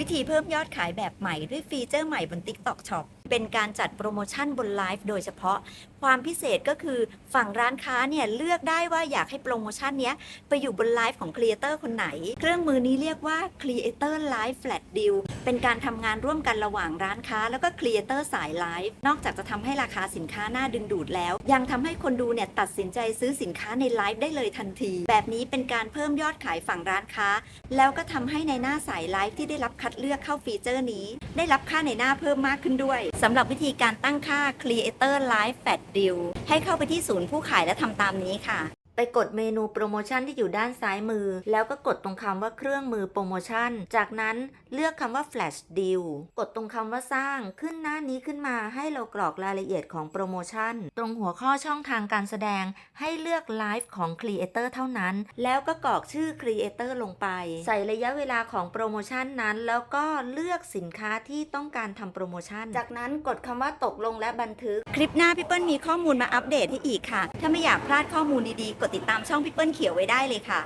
วิธีเพิ่มยอดขายแบบใหม่ด้วยฟีเจอร์ใหม่บน TikTok Shop เป็นการจัดโปรโมชั่นบนไลฟ์โดยเฉพาะ ความพิเศษก็คือฝั่งร้านค้าเนี่ยเลือกได้ว่าอยากให้โปรโมชั่นเนี้ยไปอยู่บนไลฟ์ของครีเอเตอร์คนไหน เครื่องมือนี้เรียกว่า Creator Live Flat Deal เป็นการทำงานร่วมกันระหว่างร้านค้า แล้วก็ครีเอเตอร์สายไลฟ์นอกจากจะทำให้ราคาสินค้าน่าดึงดูดแล้ว ยังทำให้คนดูเนี่ยตัดสินใจซื้อสินค้าในไลฟ์ได้เลยทันที แบบนี้เป็นการเพิ่มยอดขายฝั่งร้านค้า แล้วก็ทำให้ในหน้าสายไลฟ์ที่ได้รับคัดเลือกเข้าฟีเจอร์นี้ได้รับค่าในหน้าเพิ่มมากขึ้นด้วยสำหรับวิธีการตั้งค่า Creator Live Fat Deal ให้เข้าไปที่ศูนย์ผู้ขายและทำตามนี้ค่ะ ไปกดเมนูโปรโมชั่นที่อยู่ด้านซ้ายมือ แล้วก็กดตรงคำว่าเครื่องมือโปรโมชั่น จากนั้นเลือกคำว่า Flash Deal กดตรงคำว่าสร้างขึ้นหน้านี้ขึ้นมาให้เรากรอกรายละเอียดของโปรโมชั่น ตรงหัวข้อช่องทางการแสดงให้เลือกไลฟ์ของ Creator เท่านั้น แล้วก็กรอกชื่อ Creator ลงไป ใส่ระยะเวลาของโปรโมชั่นนั้น แล้วก็เลือกสินค้าที่ต้องการทำโปรโมชั่น จากนั้นกดคำว่าตกลงและบันทึก คลิปหน้าพี่เปิ้ลมีข้อมูลมาอัปเดตให้อีกค่ะ ถ้าไม่อยากพลาดข้อมูลดีๆ กดดติดตามช่องพี่เปิ้ลเขียวไว้ได้เลยค่ะ